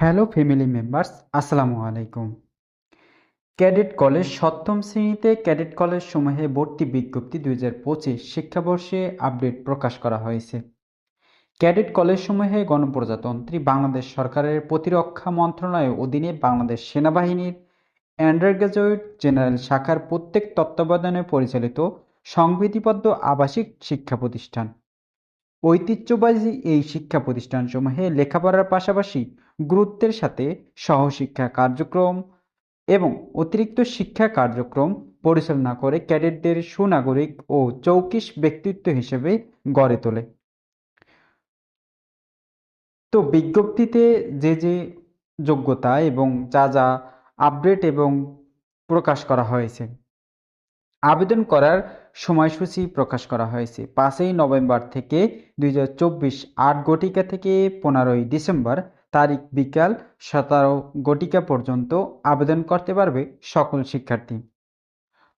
Hello family members আসসালামু আলাইকুম cadet college সপ্তম শ্রেণীতে ক্যাডেট কলেজ সমূহে ভর্তি বিজ্ঞপ্তি দুই হাজার পঁচিশ শিক্ষাবর্ষে আপডেট প্রকাশ করা হয়েছে। ক্যাডেট কলেজ সমূহে গণপ্রজাতন্ত্রী বাংলাদেশ সরকারের প্রতিরক্ষা মন্ত্রণালয়ের অধীনে বাংলাদেশ সেনাবাহিনীর আন্ডার গ্রাজুয়েট জেনারেল শাখার প্রত্যেক তত্ত্বাবধানে পরিচালিত সংবিধিবদ্ধ আবাসিক শিক্ষা প্রতিষ্ঠান। ঐতিহ্যবাহী এই শিক্ষা প্রতিষ্ঠানসমূহে লেখাপড়ার পাশাপাশি গুরুত্বের সাথে সহশিক্ষা কার্যক্রম এবং অতিরিক্ত শিক্ষা কার্যক্রম পরিচালনা করে ক্যাডেটদের সুনাগরিক ও চৌকিশ ব্যক্তিত্ব হিসেবে গড়ে তোলে। তো বিজ্ঞপ্তিতে যে যে যোগ্যতা এবং যা যা আপডেট এবং প্রকাশ করা হয়েছে, আবেদন করার সময়সূচি প্রকাশ করা হয়েছে। পাঁচই নভেম্বর থেকে দুই হাজার চব্বিশ আট গটিকা থেকে পনেরোই ডিসেম্বর তারিখ বিকাল সতেরো গটিকা পর্যন্ত আবেদন করতে পারবে সকল শিক্ষার্থী।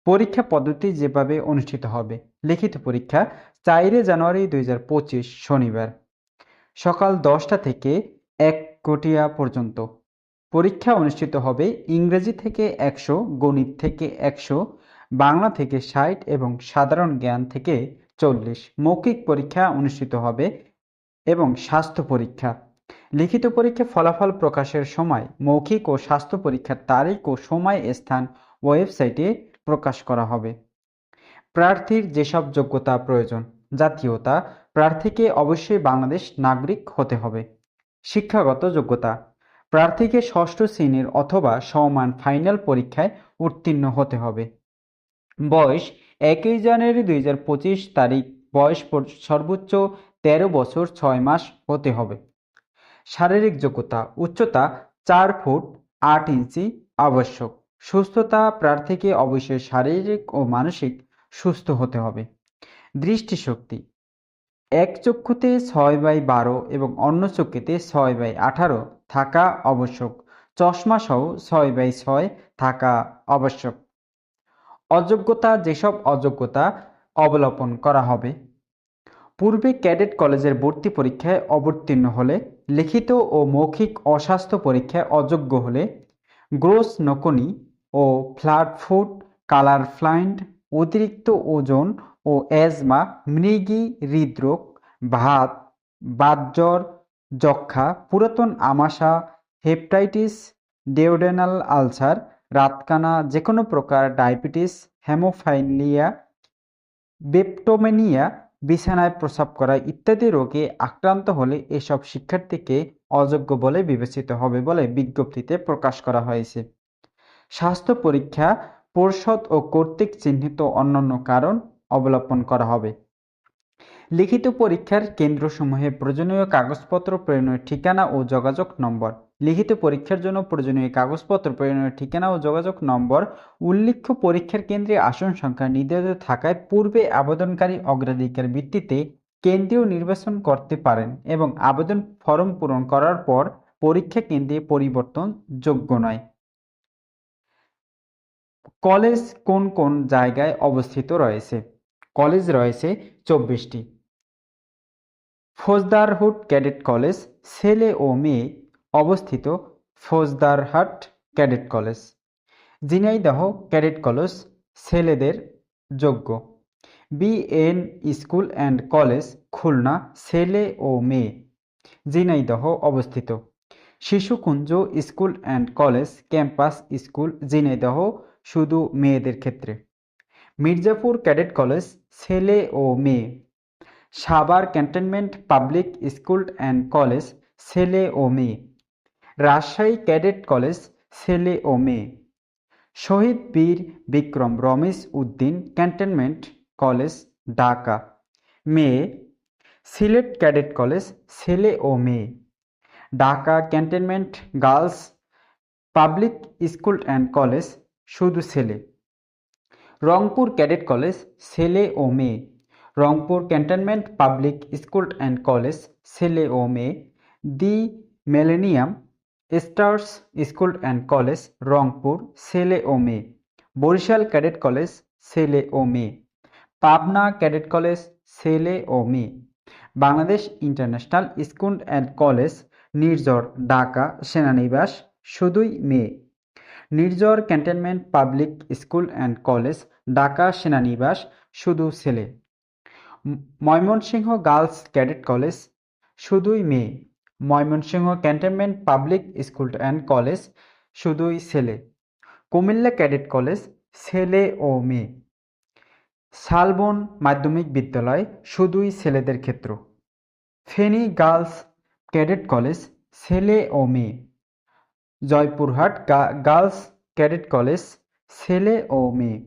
পরীক্ষা পদ্ধতি যেভাবে অনুষ্ঠিত হবে, লিখিত পরীক্ষা চারে জানুয়ারি দুই হাজার পঁচিশ শনিবার, সকাল দশটা থেকে এক গটিয়া পর্যন্ত। পরীক্ষা অনুষ্ঠিত হবে ইংরেজি থেকে একশো, গণিত থেকে একশো, বাংলা থেকে ষাট এবং সাধারণ জ্ঞান থেকে চল্লিশ। মৌখিক পরীক্ষা অনুষ্ঠিত হবে এবং স্বাস্থ্য পরীক্ষা। লিখিত পরীক্ষা ফলাফল প্রকাশের সময়, মৌখিক ও স্বাস্থ্য পরীক্ষার তারিখ ও সময় স্থান ওয়েবসাইটে প্রকাশ করা হবে। প্রার্থীর যেসব যোগ্যতা প্রয়োজন, জাতীয়তা, প্রার্থীকে অবশ্যই বাংলাদেশ নাগরিক হতে হবে। শিক্ষাগত যোগ্যতা, প্রার্থীকে ষষ্ঠ শ্রেণির অথবা সমান ফাইনাল পরীক্ষায় উত্তীর্ণ হতে হবে। বয়স, একই জানুয়ারি দুই হাজার পঁচিশ তারিখ, বয়স সর্বোচ্চ তেরো বছর ছয় মাস হতে হবে। শারীরিক যোগ্যতা, উচ্চতা চার ফুট আট ইঞ্চি আবশ্যক। সুস্থতা প্রার্থীকে অবশ্যই শারীরিক ও মানসিক সুস্থ হতে হবে। দৃষ্টিশক্তি, এক চক্ষুতে ছয় বাই বারো এবং অন্য চক্ষুতে ছয় বাই আঠারো থাকা আবশ্যক। চশমা সহ ছয় বাই ছয় থাকা আবশ্যক। অযোগ্যতা, যেসব অযোগ্যতা অবলম্বন করা হবে। পূর্বে ক্যাডেট কলেজের ভর্তি পরীক্ষায় অবতীর্ণ হলে লিখিত ও মৌখিক অস্বাস্থ্য পরীক্ষায় অযোগ্য হলে গ্রোস নকনি ও ফ্ল্যাট ফুড, কালার ফ্লাইন্ড, অতিরিক্ত ওজন ও অ্যাজমা, মৃগী হৃদরোগ, ভাত, বাতজ্বর যক্ষা পুরাতন আমাশা, হেপাটাইটিস, ডেওডেনাল আলসার, রাতকানা যে কোনো প্রকার ডায়াবেটিস হেমোফাইলিয়া বেপটোমেনিয়া বিছানায় প্রসাব করা ইত্যাদি রোগে আক্রান্ত হলে এসব শিক্ষার্থীকে অযোগ্য বলে বিবেচিত হবে বলে বিজ্ঞপ্তিতে প্রকাশ করা হয়েছে। স্বাস্থ্য পরীক্ষা, পর্ষদ ও কর্তৃক চিহ্নিত অন্যান্য কারণ অবলম্বন করা হবে। লিখিত পরীক্ষার কেন্দ্রসমূহে প্রয়োজনীয় কাগজপত্র প্রেরণের ঠিকানা ও যোগাযোগ নম্বর। লিখিত পরীক্ষার জন্য প্রয়োজনীয় কাগজপত্র প্রেরণের ঠিকানা ও যোগাযোগ নম্বর উল্লেখ্য পরীক্ষার কেন্দ্রে আসন সংখ্যা নির্ধারিত থাকায় পূর্বে আবেদনকারী অগ্রাধিকার ভিত্তিতে কেন্দ্রীয় নির্বাচন করতে পারেন এবং আবেদন ফর্ম পূরণ করার পর পরীক্ষা কেন্দ্রে পরিবর্তন যোগ্য নয়। কলেজ কোন কোন জায়গায় অবস্থিত রয়েছে? কলেজ রয়েছে চব্বিশটি। ফৌজদারহুড ক্যাডেট কলেজ, ছেলে ও মেয়ে অবস্থিত Faujdarhat cadet college. Jhenaidah cadet college ছেলেদের যোগ্য। BN school and college Khulna ছেলে ও মেয়ে। ঝিনাইদহ অবস্থিত। Shishukunja school and college campus school Jhenaidah শুধু মেয়েদের ক্ষেত্রে। মির্জাপুর ক্যাডেট কলেজ ছেলে ও মেয়ে। Savar cantonment public school and college ছেলে ও মেয়ে। রাজশাহী ক্যাডেট কলেজ ছেলে ও মেয়ে। Shaheed Bir Bikram Ramesh Uddin cantonment college, Dhaka. মেয়ে, সিলেট ক্যাডেট কলেজ ছেলে ও মেয়ে। Dhaka cantonment girls public school and college শুধু ছেলে। রংপুর ক্যাডেট কলেজ ছেলে ও মেয়ে। Rangpur cantonment public school and college ছেলে ও মেয়ে। The millennium stars school and college, Rangpur, ছেলে ও মেয়ে। বরিশাল ক্যাডেট কলেজ, ছেলে ও মেয়ে। পাবনা ক্যাডেট কলেজ, ছেলে ও মেয়ে। Bangladesh international school and college Nirjhor Dhaka, সেনানিবাস, শুধুই মেয়ে। Nirjhor cantonment public school and college, Dhaka, সেনানিবাস, শুধু ছেলে। ময়মনসিংহ গার্লস ক্যাডেট কলেজ, শুধুই মেয়ে। Mymensingh cantonment public school and college, শুধুই ছেলে। কুমিল্লা ক্যাডেট কলেজ, ছেলে ও মেয়ে। শালবন মাধ্যমিক বিদ্যালয়, শুধুই ছেলেদের ক্ষেত্র। ফেনী গার্লস ক্যাডেট কলেজ, ছেলে ও মেয়ে। জয়পুরহাট গার্লস ক্যাডেট কলেজ, ছেলে ও মেয়ে।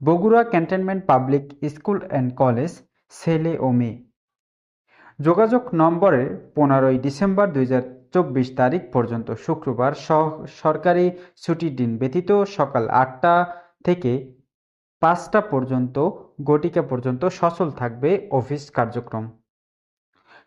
Bogura cantonment public school and college, ছেলে ও মেয়ে। যোগাযোগ নম্বরে পনেরোই ডিসেম্বর দুই চব্বিশ তারিখ পর্যন্ত শুক্রবার সরকারি ছুটির দিন ব্যতীত সকাল আটটা থেকে পাঁচটা পর্যন্ত, গটিকা পর্যন্ত সচল থাকবে অফিস কার্যক্রম।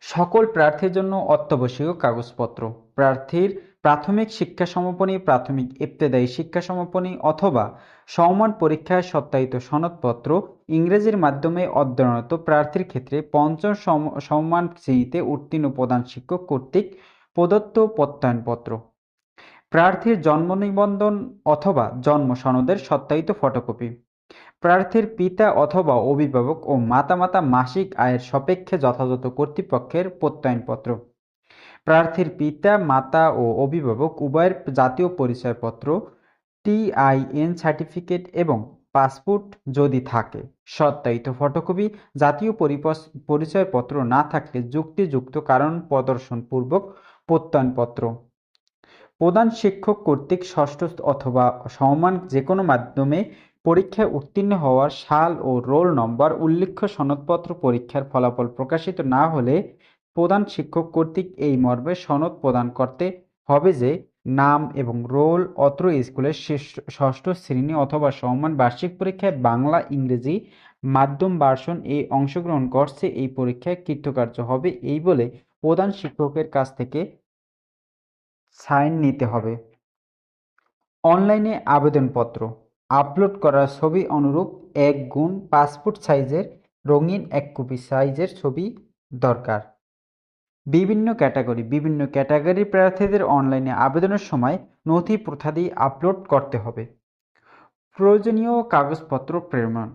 সকল প্রার্থীর জন্য অত্যাবশ্যকীয় কাগজপত্র। প্রার্থীর প্রাথমিক শিক্ষা সমাপনী, প্রাথমিক ইবতেদায়ী শিক্ষা সমাপনী অথবা সমমান পরীক্ষায় সত্যায়িত সনদপত্র ইংরেজির মাধ্যমে অধ্যয়নরত প্রার্থীর ক্ষেত্রে পঞ্চম সমমান শ্রেণীতে উত্তীর্ণ প্রধান শিক্ষক কর্তৃক প্রদত্ত প্রত্যয়নপত্র। প্রার্থীর জন্ম নিবন্ধন অথবা জন্ম সনদের সত্যায়িত ফটোকপি। প্রার্থীর পিতা অথবা অভিভাবক ও মাতামাতা মাসিক আয়ের সাপেক্ষে যথাযথ কর্তৃপক্ষের প্রত্যয়নপত্র। প্রার্থীর পিতা, মাতা ও অভিভাবক উভয়ের জাতীয় পরিচয়পত্র টিআইএন সার্টিফিকেট এবং পাসপোর্ট যদি থাকে। সত্যায়িত ফটোকপি, জাতীয় পরিচয়পত্র না থাকলে যুক্তিযুক্ত কারণ প্রদর্শনপূর্বক প্রত্যয়নপত্র। প্রধান শিক্ষক কর্তৃক ষষ্ঠ অথবা সমান যে কোনো মাধ্যমে পরীক্ষায় উত্তীর্ণ হওয়ার সাল ও রোল নম্বর উল্লেখ্য সনদপত্র পরীক্ষার ফলাফল প্রকাশিত না হলে প্রধান শিক্ষক কর্তৃক এই মর্মে সনদ প্রদান করতে হবে যে নাম এবং রোল অত্র স্কুলের ষষ্ঠ শ্রেণি অথবা সমান বার্ষিক পরীক্ষায় বাংলা, ইংরেজি, মাধ্যম ভার্সন এ অংশগ্রহণ করছে, এই পরীক্ষায় কৃতকার্য হবে, এই বলে প্রধান শিক্ষকের কাছ থেকে সাইন নিতে হবে। অনলাইনে আবেদনপত্র, আপলোড করা ছবি অনুরূপ এক গুণ পাসপোর্ট সাইজের রঙিন এক কপি সাইজের ছবি দরকার। বিভিন্ন ক্যাটাগরি, বিভিন্ন ক্যাটাগরির প্রার্থীদের অনলাইনে আবেদনের সময় নথি প্রথাদি আপলোড করতে হবে। প্রয়োজনীয় কাগজপত্র প্রেরণ।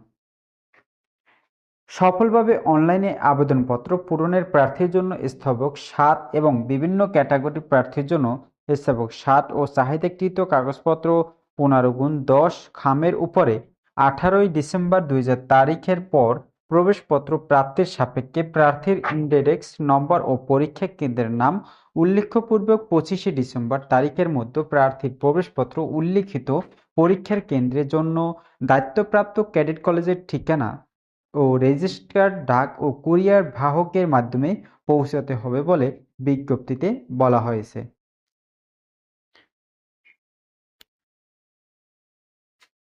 সফলভাবে অনলাইনে আবেদনপত্র পূরণের প্রার্থীর জন্য স্তবক সাত এবং বিভিন্ন ক্যাটাগরি প্রার্থীর জন্য স্তবক সাত ও চাহিদাকৃত কাগজপত্র পনেরো গুণ দশ খামের উপরে আঠারোই ডিসেম্বর দুই তারিখের পর প্রবেশপত্র প্রাপ্তির সাপেক্ষে প্রার্থীর ইন্ডেডেক্স নম্বর ও পরীক্ষা কেন্দ্রের নাম উল্লেখপূর্বক পঁচিশে ডিসেম্বর তারিখের মধ্যে প্রার্থীর প্রবেশপত্র উল্লিখিত পরীক্ষার কেন্দ্রের জন্য দায়িত্বপ্রাপ্ত ক্যাডেট কলেজের ঠিকানা ও রেজিস্টার ডাক ও কুরিয়ার বাহকের মাধ্যমে পৌঁছাতে হবে বলে বিজ্ঞপ্তিতে বলা হয়েছে।